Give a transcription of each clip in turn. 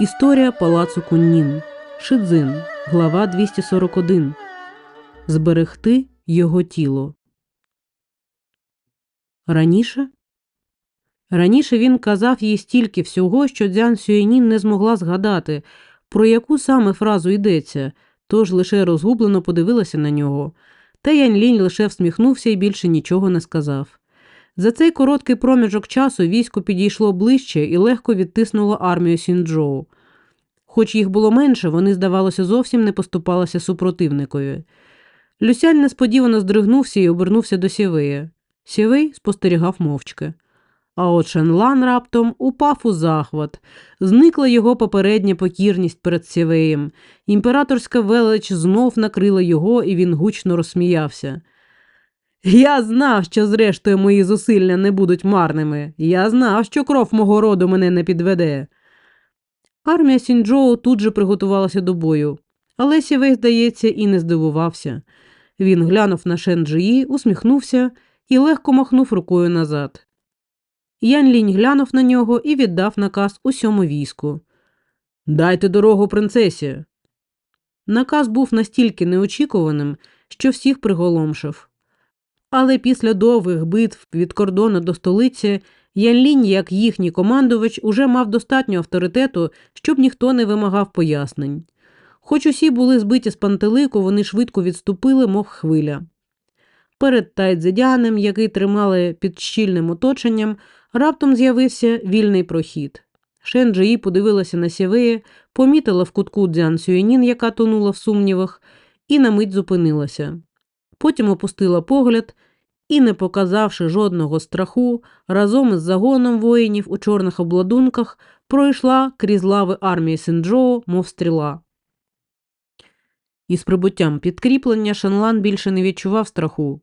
Історія палацу Куннін. Шидзин. Глава 241. Зберегти його тіло. Раніше? Раніше він казав їй стільки всього, що Дзян Сюєнін не змогла згадати, про яку саме фразу йдеться, тож лише розгублено подивилася на нього. Та Янь Лінь лише всміхнувся і більше нічого не сказав. За цей короткий проміжок часу військо підійшло ближче і легко відтиснуло армію Сінджоу. Хоч їх було менше, вони, здавалося, зовсім не поступалися супротивникові. Люсянь несподівано здригнувся і обернувся до Сєвея. Сєвей спостерігав мовчки. А от Шенлан раптом упав у захват. Зникла його попередня покірність перед Сєвеєм. Імператорська велич знов накрила його, і він гучно розсміявся. Я знав, що зрештою мої зусилля не будуть марними. Я знав, що кров мого роду мене не підведе. Армія Сінджоу тут же приготувалася до бою, але Сівей, здається, і не здивувався. Він глянув на Шенджиї, усміхнувся і легко махнув рукою назад. Ян Лінь глянув на нього і віддав наказ усьому війську. Дайте дорогу принцесі. Наказ був настільки неочікуваним, що всіх приголомшив. Але після довгих битв від кордону до столиці Ян Лінь, як їхній командувач, уже мав достатньо авторитету, щоб ніхто не вимагав пояснень. Хоч усі були збиті з пантелику, вони швидко відступили, мов хвиля. Перед тайдзедянем, який тримали під щільним оточенням, раптом з'явився вільний прохід. Шен Джиї подивилася на сєвея, помітила в кутку Дзян Сюєнін, яка тонула в сумнівах, і на мить зупинилася. Потім опустила погляд і, не показавши жодного страху, разом із загоном воїнів у чорних обладунках пройшла крізь лави армії Синджоу, мов стріла. Із прибуттям підкріплення Шанлан більше не відчував страху.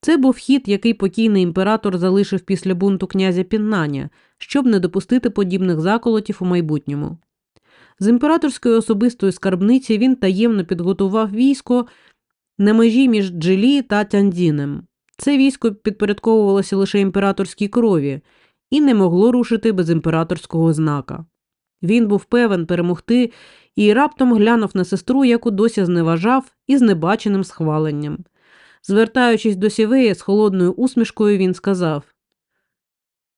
Це був хід, який покійний імператор залишив після бунту князя Піннаня, щоб не допустити подібних заколотів у майбутньому. З імператорської особистої скарбниці він таємно підготував військо на межі між Джилі та Тяньдзінем. Це військо підпорядковувалося лише імператорській крові і не могло рушити без імператорського знака. Він був певен перемогти і раптом глянув на сестру, яку досі зневажав із небаченим схваленням. Звертаючись до Сівея з холодною усмішкою, він сказав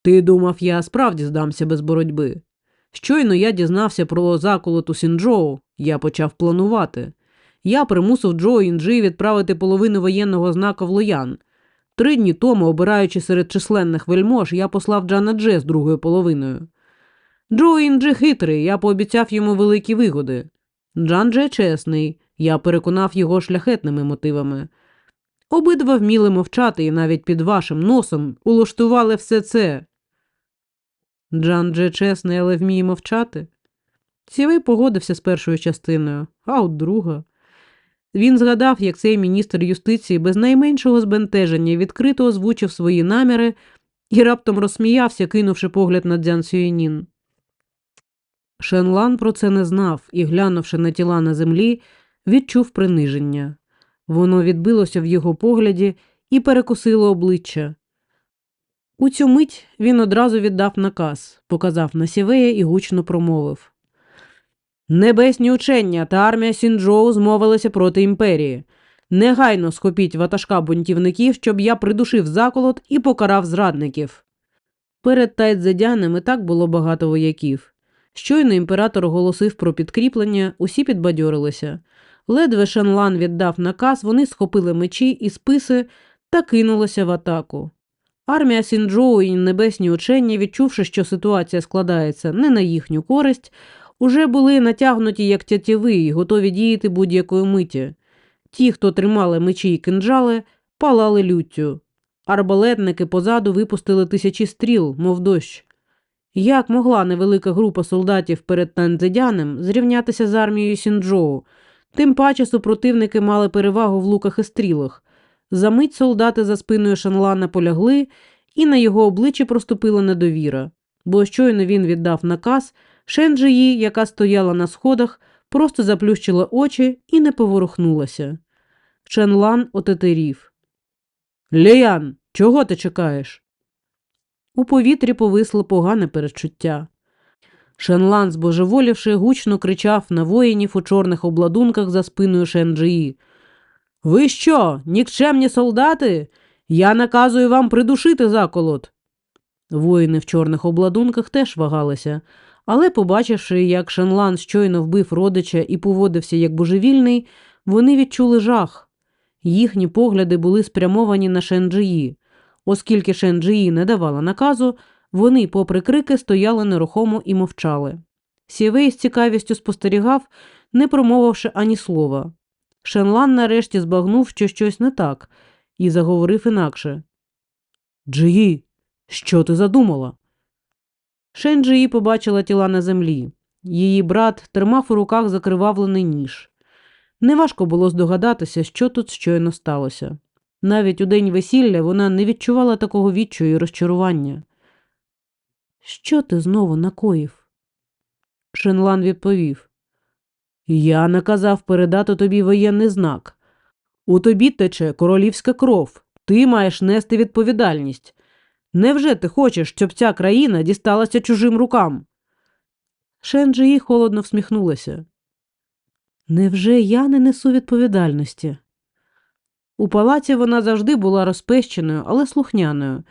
Ти думав, я справді здамся без боротьби. Щойно я дізнався про заколоту Сінджоу, я почав планувати. Я примусив Джо Інджі відправити половину воєнного знака в Лоян. Три дні тому, обираючи серед численних вельмож, я послав Джана Дже з другою половиною. Джо Інджі хитрий, я пообіцяв йому великі вигоди. Джан Дже чесний, я переконав його шляхетними мотивами. Обидва вміли мовчати і навіть під вашим носом улаштували все це. Джан Дже чесний, але вміє мовчати. Сівей погодився з першою частиною, а от друга. Він згадав, як цей міністр юстиції без найменшого збентеження відкрито озвучив свої наміри і раптом розсміявся, кинувши погляд на Дзян Сюєнін. Шенлан про це не знав і, глянувши на тіла на землі, відчув приниження. Воно відбилося в його погляді і перекосило обличчя. У цю мить він одразу віддав наказ, показав на сівея і гучно промовив. Небесні учення та армія Сінджоу змовилися проти імперії. Негайно схопіть ватажка бунтівників, щоб я придушив заколот і покарав зрадників. Перед тайдзедянем і так було багато вояків. Щойно імператор оголосив про підкріплення, усі підбадьорилися. Ледве Шенлан віддав наказ, вони схопили мечі і списи та кинулися в атаку. Армія Сінджоу і небесні учення, відчувши, що ситуація складається не на їхню користь, уже були натягнуті як тятіви і готові діяти будь-якої миті. Ті, хто тримали мечі й кинджали, палали люттю. Арбалетники позаду випустили тисячі стріл, мов дощ. Як могла невелика група солдатів перед танзидянем зрівнятися з армією Сінджоу? Тим паче супротивники мали перевагу в луках і стрілах. Замить солдати за спиною Шанлана полягли, і на його обличчі проступила недовіра, бо щойно він віддав наказ, Шенджиї, яка стояла на сходах, просто заплющила очі і не поворухнулася. Шенлан отетерів. Ліян, чого ти чекаєш? У повітрі повисло погане перечуття. Шенлан, збожеволівши, гучно кричав на воїнів у чорних обладунках за спиною Шенджиї. Ви що, нікчемні солдати? Я наказую вам придушити заколот. Воїни в чорних обладунках теж вагалися, але, побачивши, як Шенлан щойно вбив родича і поводився як божевільний, вони відчули жах. Їхні погляди були спрямовані на Шенджиї. Оскільки Шенджиї не давала наказу, вони, попри крики, стояли нерухомо і мовчали. Сівей з цікавістю спостерігав, не промовивши ані слова. Шенлан нарешті збагнув, що щось не так, і заговорив інакше. Джиї, що ти задумала? Шен Джиї побачила тіла на землі. Її брат тримав у руках закривавлений ніж. Неважко було здогадатися, що тут щойно сталося. Навіть у день весілля вона не відчувала такого відчаю і розчарування. Що ти знову накоїв? Шенлан відповів. Я наказав передати тобі воєнний знак. У тобі тече королівська кров. Ти маєш нести відповідальність. Невже ти хочеш, щоб ця країна дісталася чужим рукам? Шенджиї холодно всміхнулася. Невже я не несу відповідальності? У палаці вона завжди була розпещеною, але слухняною.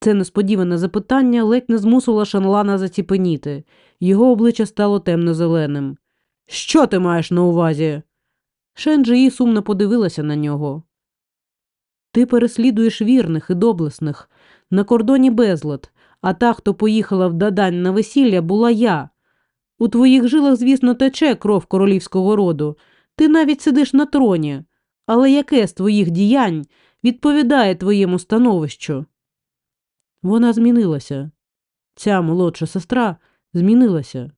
Це несподіване запитання ледь не змусило Шанлана заціпеніти. Його обличчя стало темно-зеленим. Що ти маєш на увазі? Шенджиї сумно подивилася на нього. Ти переслідуєш вірних і доблесних. На кордоні безлад, а та, хто поїхала в Дадань на весілля, була я. У твоїх жилах, звісно, тече кров королівського роду. Ти навіть сидиш на троні. Але яке з твоїх діянь відповідає твоєму становищу? Вона змінилася. Ця молодша сестра змінилася.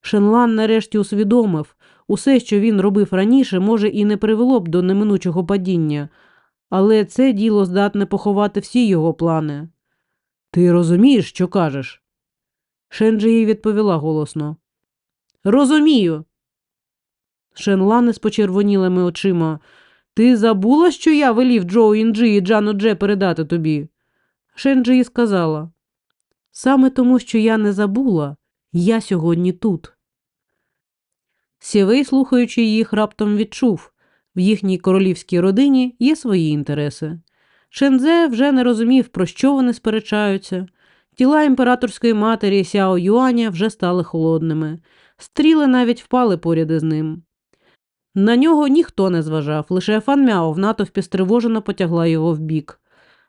Шенлан нарешті усвідомив, усе, що він робив раніше, може, і не привело б до неминучого падіння, але це діло здатне поховати всі його плани. Ти розумієш, що кажеш? Шенджі їй відповіла голосно. Розумію. Шенлане з почервонілими очима. Ти забула, що я велів Джоу Інджі і Джану Дже передати тобі? Шенджі сказала. Саме тому, що я не забула, я сьогодні тут. Сєвей, слухаючи їх, раптом відчув в їхній королівській родині є свої інтереси. Шензе вже не розумів, про що вони сперечаються. Тіла імператорської матері Сяо Юаня вже стали холодними, стріли навіть впали поряд із ним. На нього ніхто не зважав, лише Фан Мяо в натовпі стривожено потягла його вбік.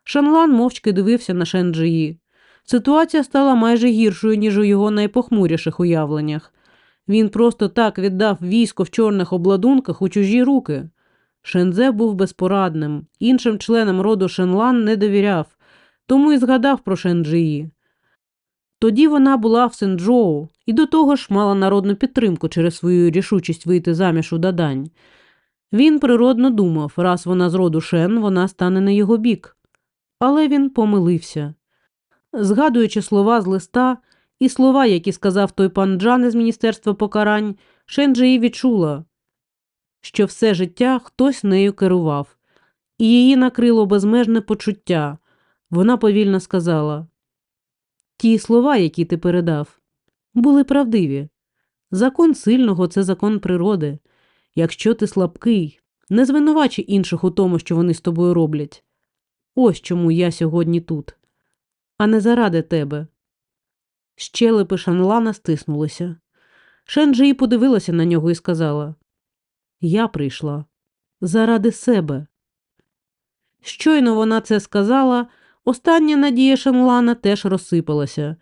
Шанлан мовчки дивився на Шенджиї. Ситуація стала майже гіршою, ніж у його найпохмуріших уявленнях. Він просто так віддав військо в чорних обладунках у чужі руки. Шензе був безпорадним, іншим членам роду Шенлан не довіряв, тому і згадав про Шенджиї. Тоді вона була в Сенджоу і до того ж мала народну підтримку через свою рішучість вийти заміж у Дадань. Він природно думав, раз вона з роду Шен, вона стане на його бік. Але він помилився. Згадуючи слова з листа і слова, які сказав той пан Джан із Міністерства покарань, Шенджиї відчула, що все життя хтось нею керував, і її накрило безмежне почуття. Вона повільно сказала Ті слова, які ти передав, були правдиві. Закон сильного це закон природи. Якщо ти слабкий, не звинувачуй інших у тому, що вони з тобою роблять. Ось чому я сьогодні тут, а не заради тебе. Щелепи Шанлана стиснулися. Шенджі подивилася на нього і сказала Я прийшла заради себе. Щойно вона це сказала, остання надія Шанлана теж розсипалася.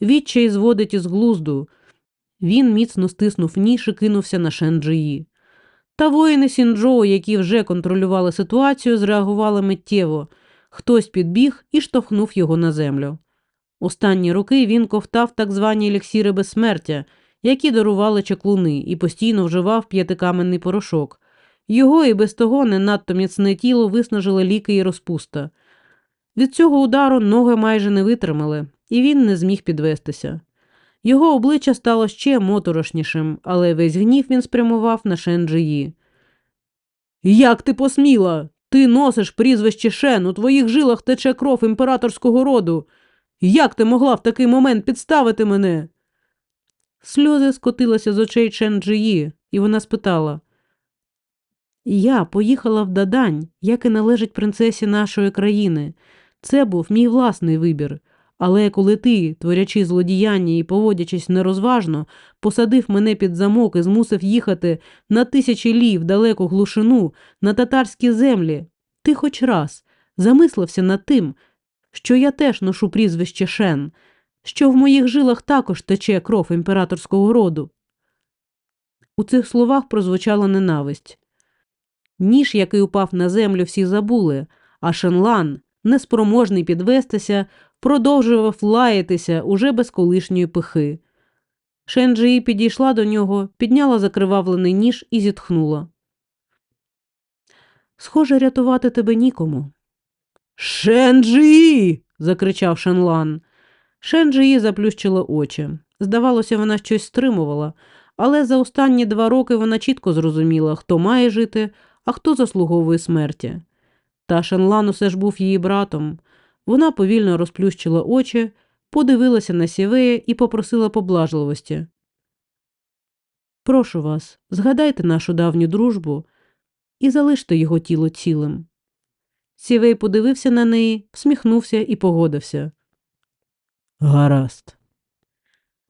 Відчай зводить із глузду. Він міцно стиснув ніж і кинувся на Шенджиї. Та воїни Сінджоу, які вже контролювали ситуацію, зреагували миттєво. Хтось підбіг і штовхнув його на землю. Останні роки він ковтав так звані еліксіри безсмертя, які дарували чаклуни, і постійно вживав п'ятикаменний порошок. Його і без того не надто міцне тіло виснажили ліки і розпуста. Від цього удару ноги майже не витримали, і він не зміг підвестися. Його обличчя стало ще моторошнішим, але весь гнів він спрямував на Шенджиї. Як ти посміла? Ти носиш прізвище Шен, у твоїх жилах тече кров імператорського роду. Як ти могла в такий момент підставити мене? Сльози скотилися з очей Чен Джиї, і вона спитала. Я поїхала в Дадань, як і належить принцесі нашої країни. Це був мій власний вибір. Але коли ти, творячи злодіяння і поводячись нерозважно, посадив мене під замок і змусив їхати на тисячі лів далеку глушину, на татарські землі, ти хоч раз замислився над тим, що я теж ношу прізвище Шен, що в моїх жилах також тече кров імператорського роду. У цих словах прозвучала ненависть. Ніж, який упав на землю, всі забули, а Шенлан, неспроможний підвестися, продовжував лаятися уже без колишньої пихи. Шенджії підійшла до нього, підняла закривавлений ніж і зітхнула. Схоже, рятувати тебе нікому. Шенджії. закричав Шенлан. Шенджії заплющила очі. Здавалося, вона щось стримувала, але за останні два роки вона чітко зрозуміла, хто має жити, а хто заслуговує смерті. Та Шенлан усе ж був її братом. Вона повільно розплющила очі, подивилася на сівея і попросила поблажливості. Прошу вас, згадайте нашу давню дружбу і залиште його тіло цілим. Сівей подивився на неї, всміхнувся і погодився. Гаразд.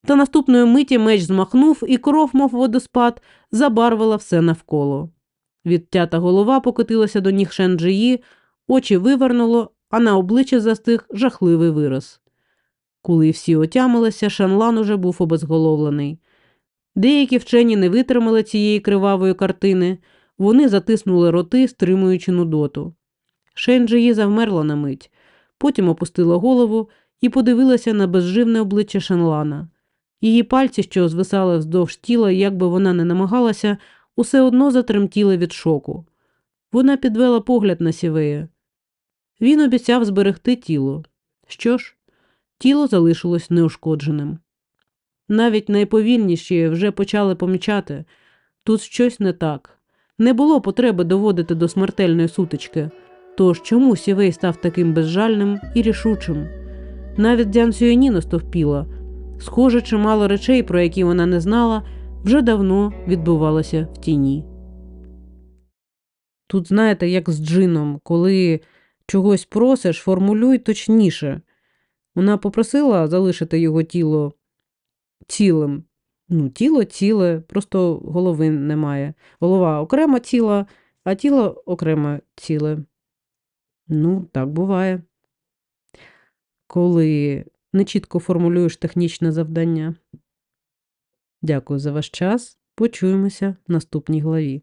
Та наступної миті меч змахнув, і кров, мов водоспад, забарвила все навколо. Відтята голова покотилася до ніг Шенджиї, очі вивернуло, а на обличчі застиг жахливий вираз. Коли всі отямилися, Шанлан уже був обезголовлений. Деякі вчені не витримали цієї кривавої картини, вони затиснули роти, стримуючи нудоту. Шенджиї завмерла на мить, потім опустила голову і подивилася на безживне обличчя Шанлана. Її пальці, що звисали вздовж тіла, як би вона не намагалася, усе одно затремтіли від шоку. Вона підвела погляд на сівея. Він обіцяв зберегти тіло. Що ж, тіло залишилось неушкодженим. Навіть найповільніші вже почали помічати тут щось не так. Не було потреби доводити до смертельної сутички. Тож чому сівей став таким безжальним і рішучим? Навіть Дзян Сюєні стовпіла. Схоже, чимало речей, про які вона не знала, вже давно відбувалося в тіні. Тут, знаєте, як з джином, коли чогось просиш, формулюй точніше. Вона попросила залишити його тіло цілим. Ну, тіло ціле, просто голови немає. Голова окремо ціла, а тіло окремо ціле. Ну, так буває. Коли нечітко формулюєш технічне завдання. Дякую за ваш час. Почуємося в наступній главі.